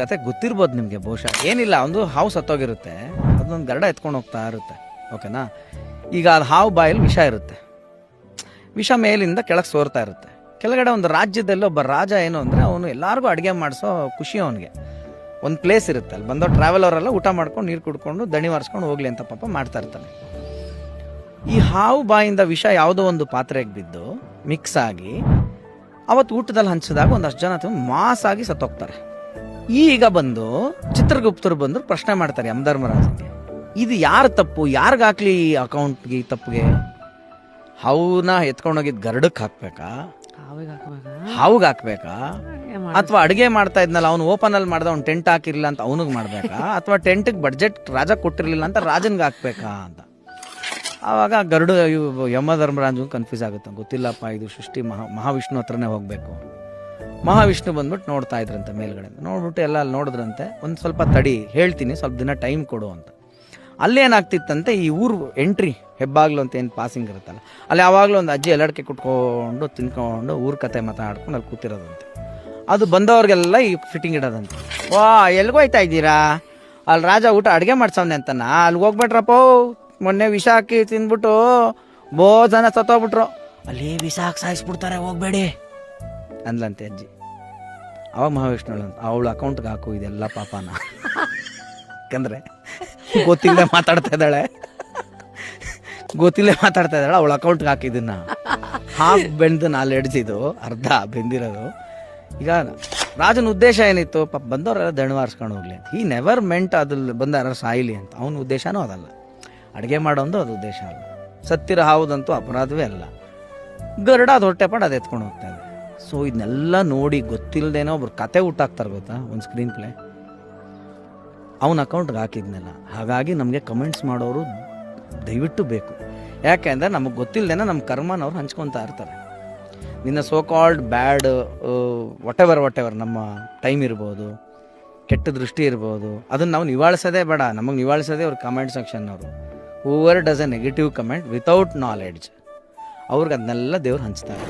ಕತೆ ಗೊತ್ತಿರ್ಬೋದು ನಿಮಗೆ ಬಹುಶಃ. ಏನಿಲ್ಲ, ಒಂದು ಹಾವು ಸತ್ತೋಗಿರುತ್ತೆ, ಅದನ್ನೊಂದು ಗರಡ ಎತ್ಕೊಂಡು ಹೋಗ್ತಾ ಇರುತ್ತೆ, ಓಕೆನಾ? ಈಗ ಅದು ಹಾವು ಬಾಯಲ್ಲಿ ವಿಷ ಇರುತ್ತೆ. ವಿಷ ಮೇಲಿಂದ ಕೆಳಗೆ ಸೋರ್ತಾ ಇರುತ್ತೆ. ಕೆಳಗಡೆ ಒಂದು ರಾಜ್ಯದಲ್ಲಿ ಒಬ್ಬ ರಾಜ ಏನು ಅಂದರೆ, ಅವನು ಎಲ್ಲರಿಗೂ ಅಡುಗೆ ಮಾಡಿಸೋ ಖುಷಿ ಅವನಿಗೆ. ಒಂದು ಪ್ಲೇಸ್ ಇರುತ್ತೆ, ಅಲ್ಲಿ ಬಂದೋ ಟ್ರಾವೆಲವರೆಲ್ಲ ಊಟ ಮಾಡ್ಕೊಂಡು ನೀರು ಕುಡ್ಕೊಂಡು ದಣಿ ವಾರಿಸ್ಕೊಂಡು ಹೋಗ್ಲಿ ಅಂತ ಪಾಪ ಮಾಡ್ತಾ ಇರ್ತಾನೆ. ಈ ಹಾವು ಬಾಯಿಂದ ವಿಷ ಯಾವುದೋ ಒಂದು ಪಾತ್ರೆಗೆ ಬಿದ್ದು ಮಿಕ್ಸ್ ಆಗಿ ಅವತ್ತು ಊಟದಲ್ಲಿ ಹಂಚಿದಾಗ ಒಂದಷ್ಟು ಜನ ಮಾಸ್ ಆಗಿ ಸತ್ತೋಗ್ತಾರೆ. ಈಗ ಬಂದು ಚಿತ್ರಗುಪ್ತರು ಬಂದು ಪ್ರಶ್ನೆ ಮಾಡ್ತಾರೆ ಯಮಧರ್ಮರಾಜನಿಗೆ. ಇದು ಯಾರ ತಪ್ಪು? ಯಾರಿಗಾಕ್ಲಿ ಈ ಅಕೌಂಟ್ಗೆ ಈ ತಪ್ಪಿಗೆ? ಹಾವುನ ಎತ್ಕೊಂಡೋಗಿದ್ ಗರಡಕ್ಕೆ ಹಾಕ್ಬೇಕಾ? ಹಾವಿಗೆ ಹಾಕ್ಬೇಕಾ? ಹಾವುಗೆ ಹಾಕ್ಬೇಕಾ? ಅಥವಾ ಅಡುಗೆ ಮಾಡ್ತಾ ಇದ್ನಲ್ಲ ಅವ್ನು ಓಪನ್ ಅಲ್ಲಿ ಮಾಡ್ದ ಅವ್ನು ಟೆಂಟ್ ಹಾಕಿರ್ಲಿಲ್ಲ ಅಂತ ಅವನಿಗೆ ಮಾಡ್ಬೇಕಾ? ಅಥವಾ ಟೆಂಟ್ಗೆ ಬಡ್ಜೆಟ್ ರಾಜ ಕೊಟ್ಟಿರ್ಲಿಲ್ಲ ಅಂತ ರಾಜನ್ಗೆ ಹಾಕ್ಬೇಕಾ ಅಂತ. ಆವಾಗ ಗರುಡ ಇವು ಯಮಧರ್ಮರಾಜು ಕನ್ಫ್ಯೂಸ್ ಆಗುತ್ತೆ. ಗೊತ್ತಿಲ್ಲಪ್ಪ, ಇದು ಸೃಷ್ಟಿ ಮಹಾ ಮಹಾವಿಷ್ಣು ಹತ್ರನೇ ಹೋಗಬೇಕು. ಮಹಾವಿಷ್ಣು ಬಂದ್ಬಿಟ್ಟು ನೋಡ್ತಾ ಇದ್ರಂತೆ ಮೇಲ್ಗಡೆ ನೋಡ್ಬಿಟ್ಟು ಎಲ್ಲ ಅಲ್ಲಿ ನೋಡಿದ್ರಂತೆ. ಒಂದು ಸ್ವಲ್ಪ ತಡಿ, ಹೇಳ್ತೀನಿ, ಸ್ವಲ್ಪ ದಿನ ಟೈಮ್ ಕೊಡು ಅಂತ. ಅಲ್ಲೇನಾಗ್ತಿತ್ತಂತೆ ಈ ಊರು ಎಂಟ್ರಿ ಹೆಬ್ಬಾಗ್ಲು ಅಂತ ಏನು ಪಾಸಿಂಗ್ ಇರುತ್ತಲ್ಲ, ಅಲ್ಲಿ ಯಾವಾಗಲೂ ಒಂದು ಅಜ್ಜಿ ಎಲ್ಲಡಿಕೆ ಕುಟ್ಕೊಂಡು ತಿನ್ಕೊಂಡು, ಊರ ಕತೆ ಮಾತಾಡ್ಕೊಂಡು ಅಲ್ಲಿ ಕೂತಿರೋದಂತೆ. ಅದು ಬಂದವ್ರಿಗೆಲ್ಲ ಈ ಫಿಟ್ಟಿಂಗ್ ಇಡೋದಂತೆ. ವಾ ಹೋಯ್ತಾ ಇದ್ದೀರಾ? ಅಲ್ಲಿ ರಾಜ ಊಟ ಅಡುಗೆ ಮಾಡ್ಸವ್ನೆ ಅಂತನಾ? ಅಲ್ಲಿ ಹೋಗ್ಬೇಡ್ರಪ್ಪ. ಮೊನ್ನೆ ವಿಷ ಹಾಕಿ ತಿಂದ್ಬಿಟ್ಟು ಬೋ ಜನ ಸತ್ತೋಗ್ಬಿಟ್ರು. ಅಲ್ಲಿ ವಿಷ ಹಾಕಿ ಸಾಯಿಸ್ಬಿಡ್ತಾರೆ ಹೋಗ್ಬೇಡಿ. ಅಂದ್ಲಂತೆ ಅಜ್ಜಿ. ಅವಾಗ ಮಹಾವಿಷ್ಣು ಅಂತ ಅವಳ ಅಕೌಂಟ್ಗೆ ಹಾಕು ಇದೆಲ್ಲ ಪಾಪನ. ಯಾಕಂದ್ರೆ ಗೊತ್ತಿಲ್ಲದೆ ಮಾತಾಡ್ತಾ ಇದ್ದಾಳೆ. ಗೊತ್ತಿಲ್ಲದೆ ಮಾತಾಡ್ತಾ ಇದ್ದಾಳೆ ಅವಳ ಅಕೌಂಟ್ಗೆ ಹಾಕಿದ್ದನ್ನ ಹಾಫ್ ಬೆಂದು ನಾಲ್ ಎಡ್ಸಿದ್ದು ಅರ್ಧ ಬೆಂದಿರೋದು. ಈಗ ರಾಜನ ಉದ್ದೇಶ ಏನಿತ್ತು? ಪಾಪ ಬಂದವರೆಲ್ಲ ದಣವಾರಿಸ್ಕೊಂಡು ಹೋಗ್ಲಿ ಅಂತ. ಈ ನೆವರ್ ಮೆಂಟ್ ಅದ್ರಲ್ಲಿ ಬಂದಾರ ಸಾಯಿಲಿ ಅಂತ. ಅವನ ಉದ್ದೇಶನೂ ಅದಲ್ಲ. ಅಡುಗೆ ಮಾಡೋದು ಅದು ಉದ್ದೇಶ ಅಲ್ಲ. ಸತ್ತಿರ ಹಾವುದಂತೂ ಅಪರಾಧವೇ ಅಲ್ಲ. ಗರಡ ಅದು ಹೊಟ್ಟೆ ಪಾಡು ಅದು ಎತ್ಕೊಂಡು ಹೋಗ್ತಾ ಸೊ ಇದನ್ನೆಲ್ಲ ನೋಡಿ ಗೊತ್ತಿಲ್ಲದೇನೋ ಒಬ್ರು ಕತೆ ಹುಟ್ಟಾಕ್ತಾರೆ ಗೊತ್ತಾ? ಒಂದು ಸ್ಕ್ರೀನ್ ಪ್ಲೇ ಅವನ ಅಕೌಂಟ್ಗೆ ಹಾಕಿದ್ನಲ್ಲ. ಹಾಗಾಗಿ ನಮಗೆ ಕಮೆಂಟ್ಸ್ ಮಾಡೋರು ದಯವಿಟ್ಟು ಬೇಕು. ಯಾಕೆಂದರೆ ನಮಗೆ ಗೊತ್ತಿಲ್ಲದೇನೆ ನಮ್ಮ ಕರ್ಮನವ್ರು ಹಂಚ್ಕೊತಾ ಇರ್ತಾರೆ. ನಿನ್ನ so called bad whatever whatever ನಮ್ಮ ಟೈಮ್ ಇರ್ಬೋದು, ಕೆಟ್ಟ ದೃಷ್ಟಿ ಇರ್ಬೋದು, ಅದನ್ನು ನಾವು ನಿವಾಳಿಸೋದೇ ಬೇಡ. ನಮಗೆ ನಿವಾಳಿಸೋದೇ ಅವ್ರ comment ಸೆಕ್ಷನ್ನವರು however does a negative comment without knowledge ಅವ್ರಿಗೆ ಅದನ್ನೆಲ್ಲ ದೇವ್ರು ಹಂಚ್ತಾರೆ.